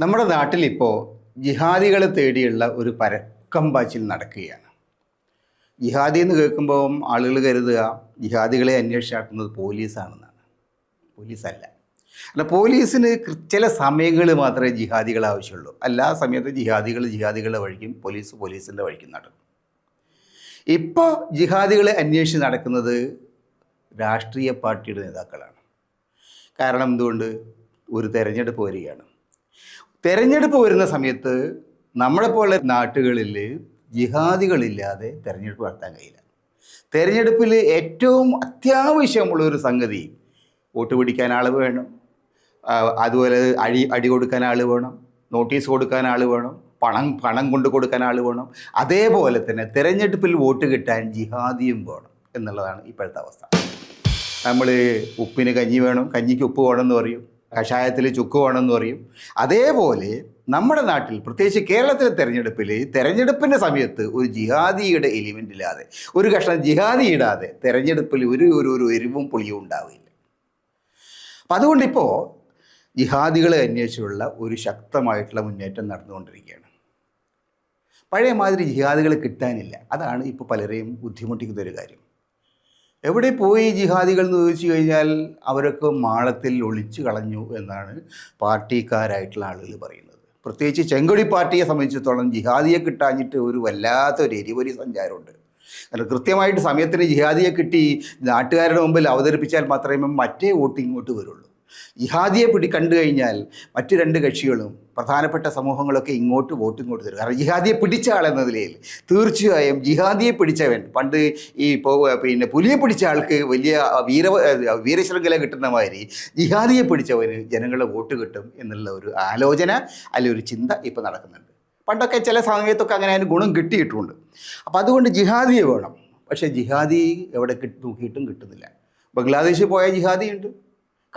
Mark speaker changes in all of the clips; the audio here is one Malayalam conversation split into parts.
Speaker 1: നമ്മുടെ നാട്ടിലിപ്പോൾ ജിഹാദികളെ തേടിയുള്ള ഒരു പരക്കം പാച്ചിൽ നടക്കുകയാണ്. ജിഹാദി എന്ന് കേൾക്കുമ്പോൾ ആളുകൾ കരുതുക ജിഹാദികളെ അന്വേഷിച്ചാക്കുന്നത് പോലീസാണെന്നാണ്. പോലീസല്ല. അല്ല പോലീസിന് ചില സമയങ്ങൾ മാത്രമേ ജിഹാദികൾ ആവശ്യമുള്ളൂ. എല്ലാ സമയത്തും ജിഹാദികൾ ജിഹാദികളുടെ വഴിക്കും പോലീസ് പോലീസിന്റെ വഴിക്കും നടക്കും. ഇപ്പോൾ ജിഹാദികളെ അന്വേഷിച്ച് നടക്കുന്നത് രാഷ്ട്രീയ പാർട്ടിയുടെ നേതാക്കളാണ്. കാരണം എന്തുകൊണ്ട്? ഒരു തെരഞ്ഞെടുപ്പ് വരികയാണ്. തെരഞ്ഞെടുപ്പ് വരുന്ന സമയത്ത് നമ്മളെ പോലെ നാട്ടുകളിൽ ജിഹാദികളില്ലാതെ തെരഞ്ഞെടുപ്പ് നടത്താൻ കഴിയില്ല. തെരഞ്ഞെടുപ്പിൽ ഏറ്റവും അത്യാവശ്യമുള്ള ഒരു സംഗതി വോട്ട് പിടിക്കാൻ ആൾ വേണം. അതുപോലെ അടി അടി കൊടുക്കാൻ ആൾ വേണം. നോട്ടീസ് കൊടുക്കാൻ ആൾ വേണം. പണം പണം കൊണ്ട് കൊടുക്കാൻ ആൾ വേണം. അതേപോലെ തന്നെ തെരഞ്ഞെടുപ്പിൽ വോട്ട് കിട്ടാൻ ജിഹാദിയും വേണം എന്നുള്ളതാണ് ഇപ്പോഴത്തെ അവസ്ഥ. നമ്മൾ ഉപ്പിന് കഞ്ഞി വേണം കഞ്ഞിക്ക് ഉപ്പ് വേണമെന്ന് പറയും കഷായത്തിൽ ചുക്ക് വേണമെന്ന് പറയും. അതേപോലെ നമ്മുടെ നാട്ടിൽ പ്രത്യേകിച്ച് കേരളത്തിലെ തെരഞ്ഞെടുപ്പിൽ തെരഞ്ഞെടുപ്പിന്റെ സമയത്ത് ഒരു ജിഹാദിയുടെ എലിമെന്റ് ഇല്ലാതെ ഒരു കഷ്ണം ജിഹാദി ഇടാതെ തെരഞ്ഞെടുപ്പിൽ ഒരു ഒരു ഒരു എരിവും പുളിയും ഉണ്ടാവില്ല. അപ്പം അതുകൊണ്ടിപ്പോൾ ജിഹാദികളെ അന്വേഷിച്ചുള്ള ഒരു ശക്തമായിട്ടുള്ള മുന്നേറ്റം നടന്നുകൊണ്ടിരിക്കുകയാണ്. പഴയ മാതിരി ജിഹാദികൾ കിട്ടാനില്ല. അതാണ് ഇപ്പോൾ പലരെയും ബുദ്ധിമുട്ടിക്കുന്ന ഒരു കാര്യം. എവിടെ പോയി ജിഹാദികൾ എന്ന് ചോദിച്ചു കഴിഞ്ഞാൽ അവരൊക്കെ മാളത്തിൽ ഒളിച്ചു കളഞ്ഞു എന്നാണ് പാർട്ടിക്കാരായിട്ടുള്ള ആളുകൾ പറയുന്നത്. പ്രത്യേകിച്ച് ചെങ്കൊടി പാർട്ടിയെ സംബന്ധിച്ചിടത്തോളം ജിഹാദിയെ കിട്ടാഞ്ഞിട്ട് ഒരു വല്ലാത്ത ഒരു എരിവരി സഞ്ചാരമുണ്ട്. കാരണം കൃത്യമായിട്ട് സമയത്തിന് ജിഹാദിയെ കിട്ടി നാട്ടുകാരുടെ മുമ്പിൽ അവതരിപ്പിച്ചാൽ മാത്രമേ മറ്റേ വോട്ട് ഇങ്ങോട്ട് വരുള്ളൂ. ജിഹാദിയെ പിടി കണ്ടു കഴിഞ്ഞാൽ മറ്റു രണ്ട് കക്ഷികളും പ്രധാനപ്പെട്ട സമൂഹങ്ങളൊക്കെ ഇങ്ങോട്ട് വോട്ട് ഇങ്ങോട്ട് തരും. കാരണം ജിഹാദിയെ പിടിച്ച ആളെന്ന നിലയിൽ തീർച്ചയായും ജിഹാദിയെ പിടിച്ചവൻ പണ്ട് ഈ ഇപ്പോൾ പിന്നെ പുലിയെ പിടിച്ച ആൾക്ക് വലിയ വീര വീരശൃംഖല കിട്ടുന്ന മാതിരി ജിഹാദിയെ പിടിച്ചവന് ജനങ്ങളുടെ വോട്ട് കിട്ടും എന്നുള്ള ഒരു ആലോചന അല്ലെങ്കിൽ ഒരു ചിന്ത ഇപ്പോൾ നടക്കുന്നുണ്ട്. പണ്ടൊക്കെ ചില സമയത്തൊക്കെ അങ്ങനെ അതിന് ഗുണം കിട്ടിയിട്ടുണ്ട്. അപ്പോൾ അതുകൊണ്ട് ജിഹാദിയെ വേണം. പക്ഷേ ജിഹാദി എവിടെ കിട്ടി നോക്കിയിട്ടും കിട്ടുന്നില്ല. ബംഗ്ലാദേശിൽ പോയ ജിഹാദി ഉണ്ട്.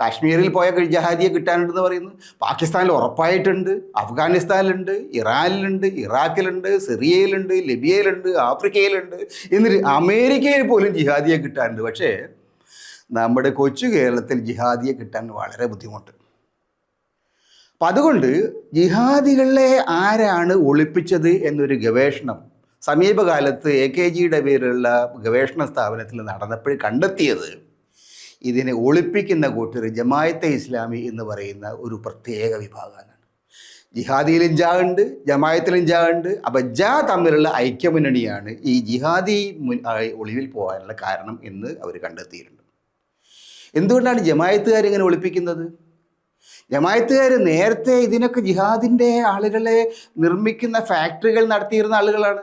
Speaker 1: കാശ്മീരിൽ പോയ ജിഹാദിയെ കിട്ടാനുണ്ടെന്ന് പറയുന്നു. പാകിസ്ഥാനിൽ ഉറപ്പായിട്ടുണ്ട്. അഫ്ഗാനിസ്ഥാനിലുണ്ട് ഇറാനിലുണ്ട് ഇറാഖിലുണ്ട് സിറിയയിലുണ്ട് ലിബിയയിലുണ്ട് ആഫ്രിക്കയിലുണ്ട്. എന്നിട്ട് അമേരിക്കയിൽ പോലും ജിഹാദിയെ കിട്ടാനുണ്ട്. പക്ഷേ നമ്മുടെ കൊച്ചു കേരളത്തിൽ ജിഹാദിയെ കിട്ടാൻ വളരെ ബുദ്ധിമുട്ട്. അപ്പം അതുകൊണ്ട് ജിഹാദികളെ ആരാണ് ഒളിപ്പിച്ചത് എന്നൊരു ഗവേഷണം സമീപകാലത്ത് എ കെ ജിയുടെ പേരിലുള്ള ഗവേഷണ സ്ഥാപനത്തിൽ നടന്നപ്പോൾ കണ്ടെത്തിയത് ഇതിനെ ഒളിപ്പിക്കുന്ന കൂട്ടർ ജമായത്തെ ഇസ്ലാമി എന്ന് പറയുന്ന ഒരു പ്രത്യേക വിഭാഗമാണ്. ജിഹാദിയിലും ജാ ഉണ്ട് ജമായത്തിലും ജാ ഉണ്ട് അപ്പം ജാ തമ്മിലുള്ള ഐക്യമുന്നണിയാണ് ഈ ജിഹാദി ഒളിവിൽ പോകാനുള്ള കാരണം എന്ന് അവർ കണ്ടെത്തിയിട്ടുണ്ട്. എന്തുകൊണ്ടാണ് ജമായത്തുകാർ ഇങ്ങനെ ഒളിപ്പിക്കുന്നത്? ജമായത്തുകാർ നേരത്തെ ഇതിനൊക്കെ ജിഹാദിന്റെ ആളുകളെ നിർമ്മിക്കുന്ന ഫാക്ടറികൾ നടത്തിയിരുന്ന ആളുകളാണ്.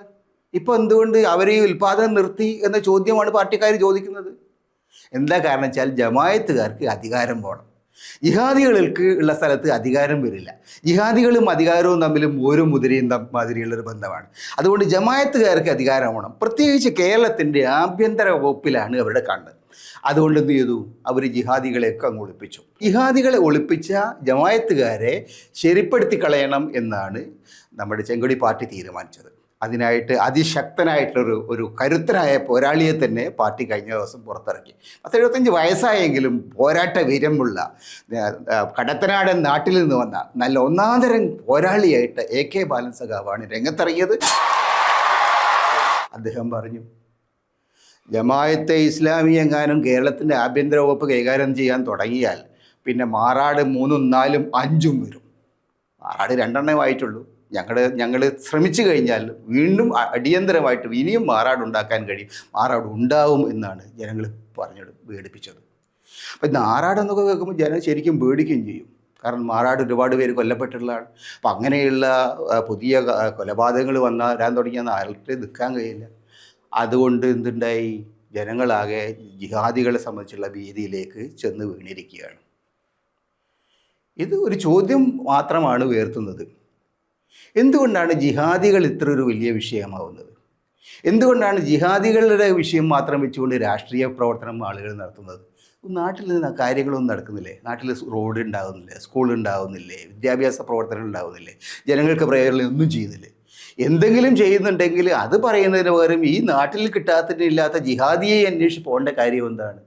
Speaker 1: ഇപ്പോൾ എന്തുകൊണ്ട് അവർ ഈ ഉൽപ്പാദനം നിർത്തി എന്ന ചോദ്യമാണ് പാർട്ടിക്കാർ ചോദിക്കുന്നത്? എന്താ കാരണം വെച്ചാൽ ജമായത്തുകാർക്ക് അധികാരം പോകണം ജിഹാദികൾക്ക് ഉള്ള സ്ഥലത്ത് അധികാരം വരില്ല. ജിഹാദികളും അധികാരവും തമ്മിലും ഓരോ മുതിരയും മാതിരിയുള്ളൊരു ബന്ധമാണ്. അതുകൊണ്ട് ജമായത്തുകാർക്ക് അധികാരം വേണം. പ്രത്യേകിച്ച് കേരളത്തിന്റെ ആഭ്യന്തര വകുപ്പിലാണ് അവരുടെ കണ്ണ്. അതുകൊണ്ട് എന്ത് ചെയ്തു? അവർ ജിഹാദികളെയൊക്കെ അങ്ങ് ഒളിപ്പിച്ചു. ജിഹാദികളെ ഒളിപ്പിച്ച ജമായത്തുകാരെ ശരിപ്പെടുത്തി കളയണം എന്നാണ് നമ്മുടെ ചെങ്കൊടി പാർട്ടി തീരുമാനിച്ചത്. അതിനായിട്ട് അതിശക്തനായിട്ടുള്ളൊരു ഒരു കരുത്തനായ പോരാളിയെ തന്നെ പാർട്ടി കഴിഞ്ഞ ദിവസം പുറത്തിറക്കി. പത്തെഴുപത്തഞ്ച് വയസ്സായെങ്കിലും പോരാട്ട വീരമുള്ള കടത്തനാടൻ നാട്ടിൽ നിന്ന് വന്ന നല്ല ഒന്നാന്തരം പോരാളിയായിട്ട് എ കെ ബാലൻ സഖാവാണ് രംഗത്തിറങ്ങിയത്. അദ്ദേഹം പറഞ്ഞു ജമായത്തെ ഇസ്ലാമി എങ്ങാനും കേരളത്തിന്റെ ആഭ്യന്തര വകുപ്പ് കൈകാര്യം ചെയ്യാൻ തുടങ്ങിയാൽ പിന്നെ മാറാട് മൂന്നും നാലും അഞ്ചും വരും. മാറാട് രണ്ടെണ്ണേ ആയിട്ടുള്ളൂ ഞങ്ങൾ ഞങ്ങൾ ശ്രമിച്ചു കഴിഞ്ഞാൽ വീണ്ടും അടിയന്തരമായിട്ട് ഇനിയും മാറാട് ഉണ്ടാക്കാൻ കഴിയും. മാറാട് ഉണ്ടാവും എന്നാണ് ജനങ്ങൾ പറഞ്ഞു പേടിപ്പിച്ചത്. അപ്പം നാറാട് എന്നൊക്കെ കേൾക്കുമ്പോൾ ജനം ശരിക്കും പേടിക്കുകയും ചെയ്യും. കാരണം മാറാട് ഒരുപാട് പേര് കൊല്ലപ്പെട്ടിട്ടുള്ളതാണ്. അപ്പം അങ്ങനെയുള്ള പുതിയ കൊലപാതകങ്ങൾ വന്നാൽ വരാൻ തുടങ്ങിയ ആൾക്ക് നിൽക്കാൻ കഴിയില്ല. അതുകൊണ്ട് എന്തുണ്ടായി? ജനങ്ങളാകെ ജിഹാദികളെ സംബന്ധിച്ചുള്ള ഭീതിയിലേക്ക് ചെന്ന് വീണിരിക്കുകയാണ്. ഇത് ഒരു ചോദ്യം മാത്രമാണ് ഉയർത്തുന്നത്. എന്തുകൊണ്ടാണ് ജിഹാദികൾ ഇത്ര ഒരു വലിയ വിഷയമാവുന്നത്? എന്തുകൊണ്ടാണ് ജിഹാദികളുടെ വിഷയം മാത്രം വെച്ചുകൊണ്ട് രാഷ്ട്രീയ പ്രവർത്തനം ആളുകൾ നടത്തുന്നത്? നാട്ടിൽ നിന്ന് കാര്യങ്ങളൊന്നും നടക്കുന്നില്ലേ? നാട്ടിൽ റോഡ് ഉണ്ടാകുന്നില്ലേ സ്കൂൾ ഉണ്ടാകുന്നില്ലേ വിദ്യാഭ്യാസ പ്രവർത്തനം ഉണ്ടാകുന്നില്ലേ ജനങ്ങൾക്ക് പ്രയോജനം ഒന്നും ചെയ്യുന്നില്ലേ? എന്തെങ്കിലും ചെയ്യുന്നുണ്ടെങ്കിൽ അത് പറയുന്നതിന് പകരം ഈ നാട്ടിൽ കിട്ടാത്തതിന് ഇല്ലാത്ത ജിഹാദിയെ അന്വേഷിച്ച് പോകേണ്ട കാര്യം എന്താണ്?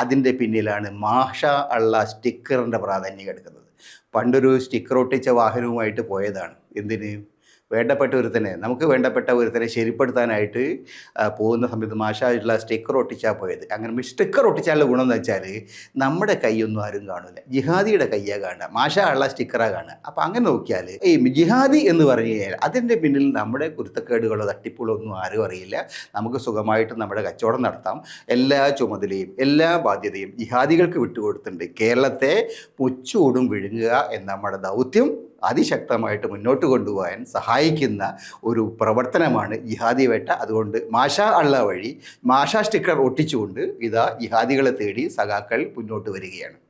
Speaker 1: അതിന്റെ പിന്നിലാണ് മാഷ അള്ള സ്റ്റിക്കറിന്റെ പ്രാധാന്യം എടുക്കുന്നത്. പണ്ടൊരു സ്റ്റിക്കർ ഒട്ടിച്ച വാഹനവുമായിട്ട് പോയതാണ്. എന്തിന്? വേണ്ടപ്പെട്ട ഒരുത്തനെ. നമുക്ക് വേണ്ടപ്പെട്ട ഒരുത്തനെ ശരിപ്പെടുത്താനായിട്ട് പോകുന്ന സമയത്ത് മാഷായിട്ടുള്ള സ്റ്റിക്കർ ഒട്ടിച്ചാൽ പോയത്. അങ്ങനെ സ്റ്റിക്കർ ഒട്ടിച്ചാലുള്ള ഗുണം എന്ന് വെച്ചാൽ നമ്മുടെ കൈയൊന്നും ആരും കാണില്ല ജിഹാദിയുടെ കയ്യാണ് കാണുക. മാഷായുള്ള സ്റ്റിക്കറാണ് കാണുക. അപ്പോൾ അങ്ങനെ നോക്കിയാൽ ഈ ജിഹാദി എന്ന് പറഞ്ഞു കഴിഞ്ഞാൽ അതിന്റെ പിന്നിൽ നമ്മുടെ കുരുത്തക്കേടുകളോ തട്ടിപ്പുകളോ ഒന്നും ആരും അറിയില്ല. നമുക്ക് സുഖമായിട്ട് നമ്മുടെ കച്ചവടം നടത്താം. എല്ലാ ചുമതലയും എല്ലാ ബാധ്യതയും ജിഹാദികൾക്ക് വിട്ടുകൊടുത്തിട്ടുണ്ട്. കേരളത്തെ മുച്ചൂടും വിഴുങ്ങുക എന്ന നമ്മുടെ ദൗത്യം അതിശക്തമായിട്ട് മുന്നോട്ട് കൊണ്ടുപോകാൻ സഹായിക്കുന്ന ഒരു പ്രവർത്തനമാണ് ജിഹാദി വേട്ട. അതുകൊണ്ട് മാഷ അള്ള വഴി മാഷ സ്റ്റിക്കർ ഒട്ടിച്ചുകൊണ്ട് ഇതാ ജിഹാദികളെ തേടി സഖാക്കൾ മുന്നോട്ട് വരികയാണ്.